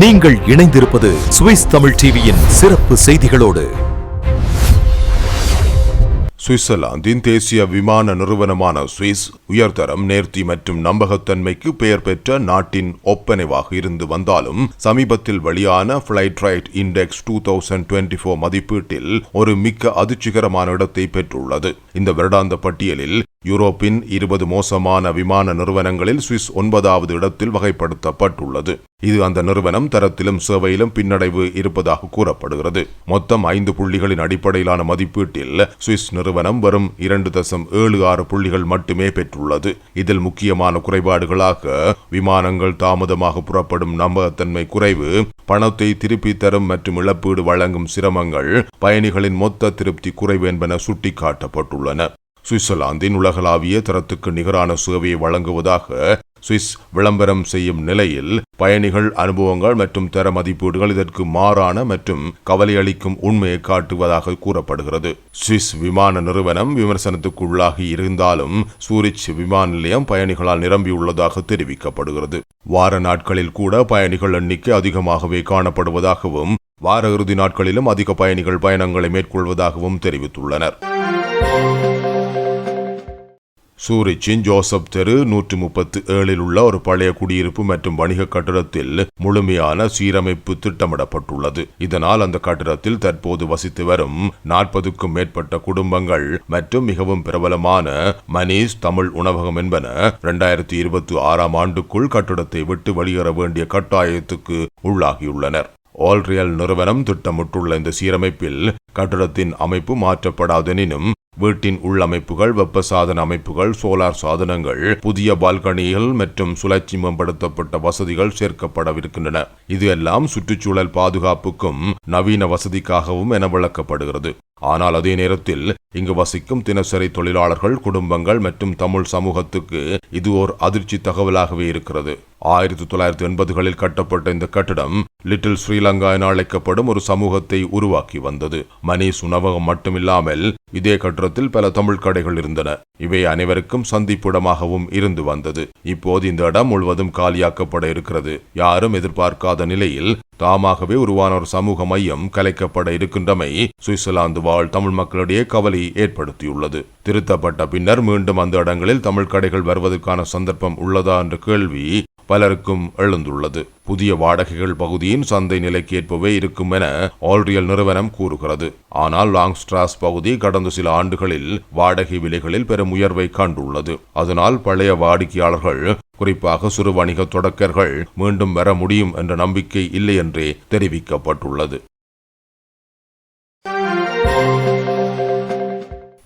நீங்கள் இணைந்திருப்பது சுவிஸ் தமிழ் டிவியின் சிறப்பு செய்திகளோடு. சுவிட்சர்லாந்தின் தேசிய விமான நிறுவனமான சுவிஸ் உயர்தரம் நேர்த்தி மற்றும் நம்பகத்தன்மைக்கு பெயர் பெற்ற நாட்டின் ஒப்பனைவாக இருந்து வந்தாலும் சமீபத்தில் வெளியான flight right index two thousand twenty four மதிப்பீட்டில் ஒரு மிக்க அதிர்ச்சிகரமான இடத்தை பெற்றுள்ளது. இந்த வருடாந்த பட்டியலில் யூரோப்பின் இருபது மோசமான விமான நிறுவனங்களில் சுவிஸ் ஒன்பதாவது இடத்தில் வகைப்படுத்தப்பட்டுள்ளது. இது அந்த நிறுவனம் தரத்திலும் சேவையிலும் பின்னடைவு இருப்பதாக கூறப்படுகிறது. மொத்தம் ஐந்து புள்ளிகளின் அடிப்படையிலான மதிப்பீட்டில் சுவிஸ் நிறுவனம் வரும் இரண்டு தசம் ஏழு ஆறு புள்ளிகள் மட்டுமே பெற்றுள்ளது. இதில் முக்கியமான குறைபாடுகளாக விமானங்கள் தாமதமாக புறப்படும் நம்பகத்தன்மை குறைவு பணத்தை திருப்பி தரும் மற்றும் இழப்பீடு வழங்கும் சிரமங்கள் பயணிகளின் மொத்த திருப்தி குறைவு என்பன சுட்டிக்காட்டப்பட்டுள்ளன. சுவிட்சர்லாந்தின் உலகளாவிய தரத்துக்கு நிகரான சேவையை வழங்குவதாக சுவிஸ் விளம்பரம் செய்யும் நிலையில் பயணிகள் அனுபவங்கள் மற்றும் தர மதிப்பீடுகள் இதற்கு மாறான மற்றும் கவலையளிக்கும் உண்மையை காட்டுவதாக கூறப்படுகிறது. சுவிஸ் விமான நிறுவனம் விமர்சனத்துக்குள்ளாகி இருந்தாலும் சூரிச் விமான நிலையம் பயணிகளால் நிரம்பியுள்ளதாக தெரிவிக்கப்படுகிறது. வார நாட்களில் கூட பயணிகள் எண்ணிக்கை அதிகமாகவே காணப்படுவதாகவும் வார இறுதி நாட்களிலும் அதிக பயணிகள் பயணங்களை மேற்கொள்வதாகவும் தெரிவித்துள்ளனர். சூரிச்சின் ஜோசப் தெரு நூற்றி முப்பத்தி ஏழில் உள்ள ஒரு பழைய குடியிருப்பு மற்றும் வணிக கட்டிடத்தில் முழுமையான சீரமைப்பு திட்டமிடப்பட்டுள்ளது. இதனால் அந்த கட்டிடத்தில் தற்போது வசித்து வரும் நாற்பதுக்கும் மேற்பட்ட குடும்பங்கள் மற்றும் மிகவும் பிரபலமான மனிஷ் தமிழ் உணவகம் என்பன இரண்டாயிரத்தி இருபத்தி ஆறாம் ஆண்டுக்குள் கட்டிடத்தை விட்டு வெளியேற வேண்டிய கட்டாயத்துக்கு உள்ளாகியுள்ளனர். ஆல்ரியல் நிறுவனம் திட்டமிட்டுள்ள இந்த சீரமைப்பில் கட்டிடத்தின் அமைப்பு மாற்றப்படாதெனினும் வீட்டின் உள்ளமைப்புகள் வெப்பசாதன அமைப்புகள் சோலார் சாதனங்கள் புதிய பால்கனிகள் மற்றும் சுழற்சி மேம்படுத்தப்பட்ட வசதிகள் சேர்க்கப்படவிருக்கின்றன. இது எல்லாம் சுற்றுச்சூழல் பாதுகாப்புக்கும் நவீன வசதிக்காகவும் என விளக்கப்படுகிறது. ஆனால் அதே நேரத்தில் இங்கு வசிக்கும் தினசரி தொழிலாளர்கள் குடும்பங்கள் மற்றும் தமிழ் சமூகத்துக்கு இது ஓர் அதிர்ச்சி தகவலாகவே இருக்கிறது. ஆயிரத்தி தொள்ளாயிரத்தி எண்பதுகளில் கட்டப்பட்ட இந்த கட்டிடம் லிட்டில் ஸ்ரீலங்கா என அழைக்கப்படும் ஒரு சமூகத்தை உருவாக்கி வந்தது. மணீஸ் உணவகம் மட்டுமில்லாமல் இதே கட்டிடத்தில் பல தமிழ் கடைகள் இருந்தன. இவை அனைவருக்கும் சந்திப்பிடமாகவும் இருந்து வந்தது. இப்போது இந்த இடம் முழுவதும் காலியாக்கப்பட இருக்கிறது. யாரும் எதிர்பார்க்காத நிலையில் தாமாகவே உருவான ஒரு சமூக மையம் கலைக்கப்பட இருக்கின்றமை சுவிட்சர்லாந்து வாழ் தமிழ் மக்களிடையே கவலை ஏற்படுத்தியுள்ளது. திருத்தப்பட்ட பின்னர் மீண்டும் அந்த இடங்களில் தமிழ் கடைகள் வருவதற்கான சந்தர்ப்பம் உள்ளதா என்ற கேள்வி பலருக்கும் எழுந்துள்ளது. புதிய வாடகைகள் பகுதியின் சந்தை நிலைக்கு ஏற்பவே இருக்கும் என ஆல்ரியல் நிறுவனம் கூறுகிறது. ஆனால் லாங்ஸ்ட்ராஸ் பகுதி கடந்த சில ஆண்டுகளில் வாடகை விலைகளில் பெரும் உயர்வை கண்டுள்ளது. அதனால் பழைய வாடிக்கையாளர்கள் குறிப்பாக சிறு வணிக தொடக்கர்கள் மீண்டும் வர முடியும் என்ற நம்பிக்கை இல்லை என்றே தெரிவிக்கப்பட்டுள்ளது.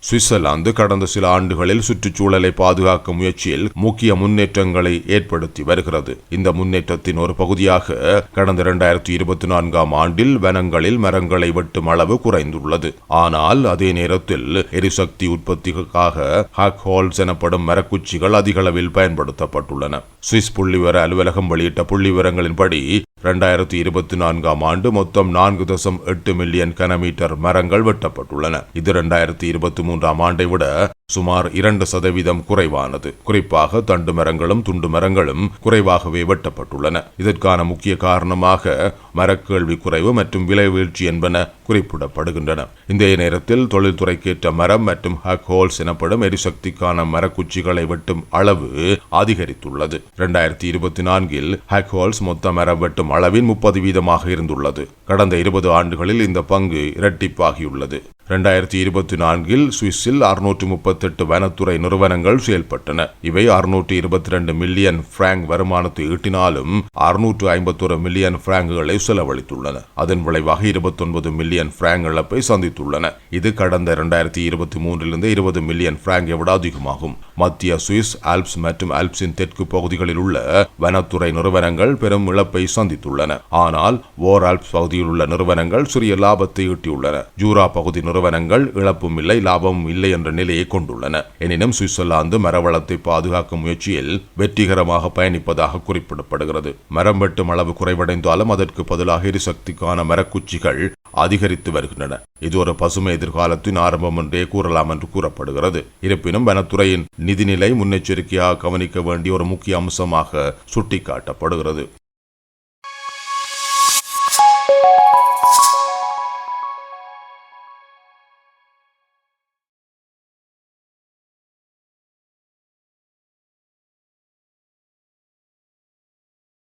சுவிட்சர்லாந்து கடந்த சில ஆண்டுகளில் சுற்றுச்சூழலை பாதுகாக்கும் முயற்சியில் முக்கிய முன்னேற்றங்களை ஏற்படுத்தி வருகிறது. இந்த முன்னேற்றத்தின் ஒரு பகுதியாக கடந்த இரண்டாயிரத்தி இருபத்தி நான்காம் ஆண்டில் வனங்களில் மரங்களை வெட்டும் அளவு குறைந்துள்ளது. ஆனால் அதே நேரத்தில் எரிசக்தி உற்பத்திக்காக ஹாக் ஹால்ஸ் எனப்படும் மரக்குச்சிகள் அதிக அளவில் பயன்படுத்தப்பட்டுள்ளன. சுவிஸ் புள்ளிவிவர அலுவலகம் வெளியிட்ட புள்ளிவிவரங்களின்படி இரண்டாயிரத்தி இருபத்தி நான்காம் ஆண்டு மொத்தம் நான்கு தசம் எட்டு மில்லியன் கனமீட்டர் மரங்கள் வெட்டப்பட்டுள்ளன. இது இரண்டாயிரத்தி இருபத்தி மூன்றாம் ஆண்டை விட சுமார் இரண்டு சதவீதம் குறைவானது. குறிப்பாக தண்டு மரங்களும் துண்டு மரங்களும் குறைவாகவே வெட்டப்பட்டுள்ளன. இதற்கான முக்கிய காரணமாக மரக்கேள்வி குறைவு மற்றும் விலை வீழ்ச்சி என்பன குறிப்பிடப்படுகின்றன. இந்த நேரத்தில் தொழில்துறைக்கேற்ற மரம் மற்றும் ஹக் ஹோல்ஸ் எனப்படும் எரிசக்திக்கான மரக்குச்சிகளை வெட்டும் அளவு அதிகரித்துள்ளது. இரண்டாயிரத்தி இருபத்தி நான்கில் ஹக் ஹோல்ஸ் மொத்த மரம் வெட்டும் அளவின் முப்பது வீதமாக இருந்துள்ளது. கடந்த இருபது ஆண்டுகளில் இந்த பங்கு இரட்டிப்பாகியுள்ளது. இரண்டாயிரத்தி இருபத்தி நான்கில் சுவிஸில் அறுநூற்று முப்பத்தெட்டு வனத்துறை நிறுவனங்கள் செயல்பட்டன. இவை அறுநூற்று இருபத்தி ரெண்டு மில்லியன் பிராங்க் வருமானத்தை ஈட்டினாலும் அறுநூற்று ஐம்பத்தொரு மில்லியன் பிராங்குகளை செலவழித்துள்ளன. அதன் விளைவாக இருபத்தொன்பது மில்லியன் பிராங்க் இழப்பை சந்தித்துள்ளன. இது கடந்த இரண்டாயிரத்தி இருபத்தி மூன்றிலிருந்து இருபது மில்லியன் பிராங்கை விட அதிகமாகும். மத்திய சுவிஸ் ஆல்ப்ஸ் மற்றும் ஆல்ப்ஸின் தெற்கு பகுதிகளில் உள்ள வனத்துறை நிறுவனங்கள் பெரும் இழப்பை சந்தித்துள்ளன. ஆனால் ஓர் ஆல்ப்ஸ் பகுதியில் உள்ள நிறுவனங்கள் சிறிய லாபத்தை ஈட்டியுள்ளன. ஜூரா பகுதி நிறுவனங்கள் இழப்பும் இல்லை லாபமும் இல்லை என்ற நிலையை கொண்டுள்ளன. எனினும் சுவிட்சர்லாந்து மரவளத்தை பாதுகாக்கும் முயற்சியில் வெற்றிகரமாக பயணிப்பதாக குறிப்பிடப்படுகிறது. மரம் வெட்டும் அளவு குறைவடைந்தாலும் அதற்கு பதிலாக எரிசக்திக்கான மரக்குச்சிகள் அதிகரித்து வருகின்றன. இது ஒரு பசுமை எதிர்காலத்தின் ஆரம்பம் என்றே கூறலாம் என்று கூறப்படுகிறது. இருப்பினும் வனத்துறையின் நிதிநிலை முன்னெச்சரிக்கையாக கவனிக்க வேண்டிய ஒரு முக்கிய அம்சமாக சுட்டிக்காட்டப்படுகிறது.